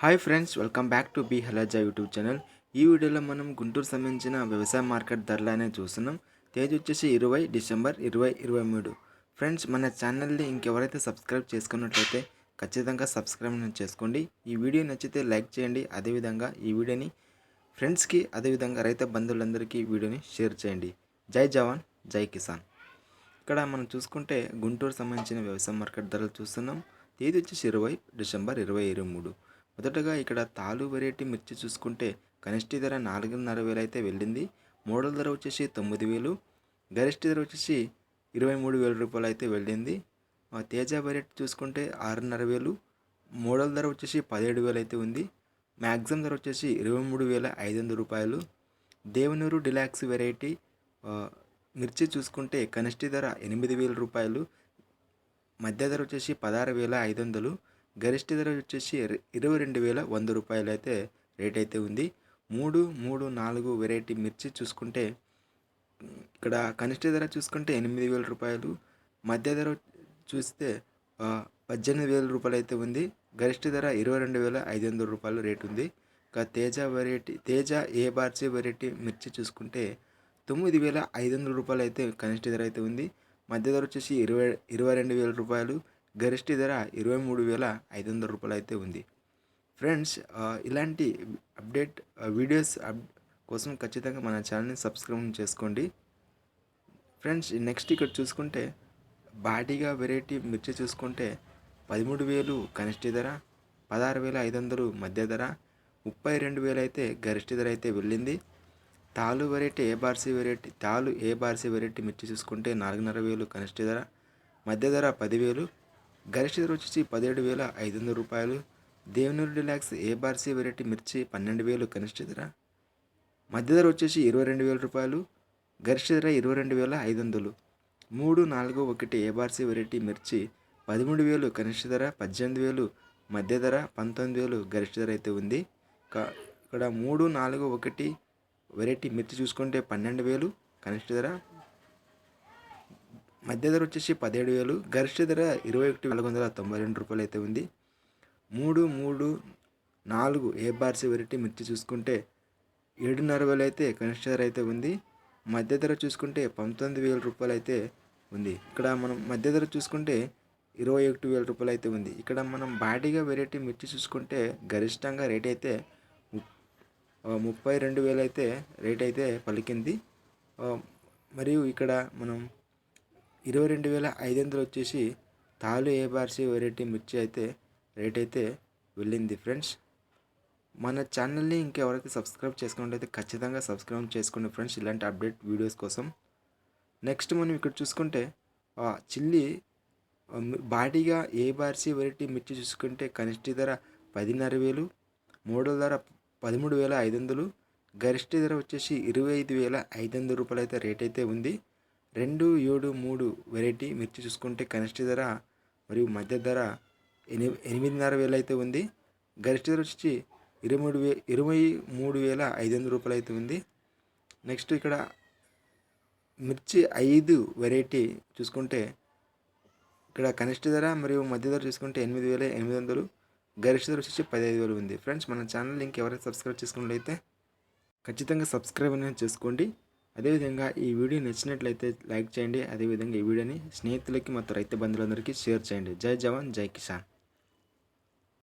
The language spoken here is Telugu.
Hi friends welcome back to be హలాజా యూట్యూబ్ ఛానల్ ఈ వీడియోలో మనం గుంటూరు సంబంధించిన వ్యవసాయ మార్కెట్ ధరలు అనేది చూస్తున్నాం. తేదీ వచ్చేసి ఇరవై డిసెంబర్ ఇరవై ఇరవై మూడు. ఫ్రెండ్స్ మన ఛానల్ని ఇంకెవరైతే సబ్స్క్రైబ్ చేసుకున్నట్లయితే ఖచ్చితంగా సబ్స్క్రైబ్ చేసుకోండి. ఈ వీడియో నచ్చితే లైక్ చేయండి అదేవిధంగా ఈ వీడియోని ఫ్రెండ్స్కి అదేవిధంగా రైతు బంధువులందరికీ వీడియోని షేర్ చేయండి. జై జవాన్ జై కిసాన్. ఇక్కడ మనం చూసుకుంటే గుంటూరు సంబంధించిన వ్యవసాయ మార్కెట్ ధరలు చూస్తున్నాం. తేదీ వచ్చేసి ఇరవై డిసెంబర్ ఇరవై ఇరవై మూడు. మొదటగా ఇక్కడ తాలు వెరైటీ మిర్చి చూసుకుంటే కనిష్ట ధర నాలుగున్నర వేలు అయితే వెళ్ళింది. మోడల్ ధర వచ్చేసి తొమ్మిది వేలు. గరిష్ట ధర వచ్చేసి ఇరవై మూడు వేల రూపాయలు అయితే వెళ్ళింది. తేజ వెరైటీ చూసుకుంటే ఆరున్నర వేలు. మోడల్ ధర వచ్చేసి పదిహేడు వేలు అయితే ఉంది. మ్యాక్సిమం ధర వచ్చేసి ఇరవై మూడు వేల ఐదు వందల రూపాయలు. దేవనూరు డిలాక్స్ వెరైటీ మిర్చి చూసుకుంటే కనిష్ట ధర ఎనిమిది వేల రూపాయలు. మధ్య ధర వచ్చేసి పదహారు వేల ఐదు వందలు. గరిష్ట ధర వచ్చేసి ఇరవై రెండు వేల వంద రూపాయలు అయితే రేట్ అయితే ఉంది. మూడు మూడు నాలుగు వెరైటీ మిర్చి చూసుకుంటే ఇక్కడ కనిష్ట ధర చూసుకుంటే ఎనిమిది వేల రూపాయలు. మధ్య ధర చూస్తే పద్దెనిమిది వేల రూపాయలు అయితే ఉంది. గరిష్ట ధర ఇరవై రెండు వేల ఐదు వందల రూపాయలు రేట్ ఉంది ఇక తేజ వెరైటీ తేజ ఏ బార్చి వెరైటీ మిర్చి చూసుకుంటే తొమ్మిది వేల ఐదు వందల రూపాయలు అయితే కనిష్ట ధర అయితే ఉంది. మధ్య ధర వచ్చేసి ఇరవై ఇరవై రెండు వేల రూపాయలు. గరిష్ట ధర ఇరవై మూడు వేల ఐదు వందల రూపాయలు అయితే ఉంది. ఫ్రెండ్స్ ఇలాంటి అప్డేట్ వీడియోస్ అప్ కోసం ఖచ్చితంగా మన ఛానల్ని సబ్స్క్రైబ్ చేసుకోండి. ఫ్రెండ్స్ నెక్స్ట్ ఇక్కడ చూసుకుంటే బాడీగా వెరైటీ మిర్చి చూసుకుంటే పదమూడు వేలు కనిష్ట ధర పదహారు వేల ఐదు వందలు మధ్య ధర ముప్పై రెండు వేలు అయితే గరిష్ట ధర అయితే వెళ్ళింది. తాలు వెరైటీ ఏ బార్సీ వెరైటీ తాలు ఏ బార్సీ వెరైటీ మిర్చి చూసుకుంటే నాలుగున్నర వేలు కనిష్ట ధర మధ్య ధర పదివేలు. గరిష్ట ధర వచ్చేసి పదిహేడు వేల ఐదు వందల రూపాయలు. దేవనూరు డిలాక్స్ ఏ బార్సీ వెరైటీ మిర్చి పన్నెండు వేలు కనిష్ట ధర మధ్య ధర వచ్చేసి ఇరవై రెండు వేల రూపాయలు. గరిష్ట ధర ఇరవై రెండు వేల ఐదు వందలు. మూడు నాలుగు ఒకటి ఏబార్సీ వెరైటీ మిర్చి పదమూడు వేలు కనిష్ట ధర. పద్దెనిమిది వేలు మధ్య ధర. పంతొమ్మిది వేలు గరిష్ట ధర అయితే ఉంది. కా- ఇక్కడ మూడు నాలుగు ఒకటి వెరైటీ మిర్చి చూసుకుంటే పన్నెండు వేలు కనిష్ట ధర. మధ్య ధర వచ్చేసి పదిహేడు వేలు గరిష్ట ధర ఇరవై ఒకటి నాలుగు వందల తొంభై రెండు రూపాయలు అయితే ఉంది. మూడు మూడు నాలుగు ఏ బార్సీ వెరైటీ మిర్చి చూసుకుంటే ఏడున్నర వేలు అయితే కనిష్ట ధర అయితే ఉంది. మధ్య ధర చూసుకుంటే పంతొమ్మిది వేల రూపాయలు అయితే ఉంది. ఇక్కడ మనం మధ్య ధర చూసుకుంటే ఇరవై ఒకటి వేల రూపాయలు అయితే ఉంది. ఇక్కడ మనం బాడీగా వెరైటీ మిర్చి చూసుకుంటే గరిష్టంగా రేట్ అయితే ముప్పై రెండు వేలు అయితే రేట్ అయితే పలికింది. మరియు ఇక్కడ మనం ఇరవై రెండు వేల ఐదు వందలు వచ్చేసి తాలు ఏ బార్సీ వెరైటీ మిర్చి అయితే రేట్ అయితే వెళ్ళింది ఫ్రెండ్స్. మన ఛానల్ని ఇంకెవరైతే సబ్స్క్రైబ్ చేసుకున్నట్లయితే ఖచ్చితంగా సబ్స్క్రైబ్ చేసుకోండి ఫ్రెండ్స్ ఇలాంటి అప్డేట్ వీడియోస్ కోసం. నెక్స్ట్ మనం ఇక్కడ చూసుకుంటే చిల్లి బాడీగా ఏ బార్సీ వెరైటీ మిర్చి చూసుకుంటే కనిష్ట ధర పదిన్నర వేలు మూడో ధర పదమూడు వేల ఐదు వందలు గరిష్ట ధర వచ్చేసి ఇరవై ఐదు వేల ఐదు వందల రూపాయలు అయితే రేట్ అయితే ఉంది. రెండు ఏడు మూడు వెరైటీ మిర్చి చూసుకుంటే కనిష్ట ధర మరియు మధ్య ధర ఎని ఎనిమిదిన్నర వేలు అయితే ఉంది. గరిష్ట ధర వచ్చి ఇరవై మూడు వే ఇరవై మూడు వేల ఐదు వందల రూపాయలు అయితే ఉంది. నెక్స్ట్ ఇక్కడ మిర్చి ఐదు వెరైటీ చూసుకుంటే ఇక్కడ కనిష్ట ధర మరియు మధ్య ధర చూసుకుంటే ఎనిమిది వేల ఎనిమిది వందలు గరిష్ట ధర వచ్చి పదిహేను వేలు ఉంది. ఫ్రెండ్స్ మన ఛానల్ లింక్ సబ్స్క్రైబ్ చేసుకున్నట్లయితే ఖచ్చితంగా సబ్స్క్రైబ్ అనేది చేసుకోండి. అదేవిధంగా ఈ వీడియో నచ్చినట్లయితే లైక్ చేయండి అదేవిధంగా ఈ వీడియోని స్నేహితులకి మొత్తం రైతు బంధువులందరికీ షేర్ చేయండి. జై జవాన్ జై కిసాన్.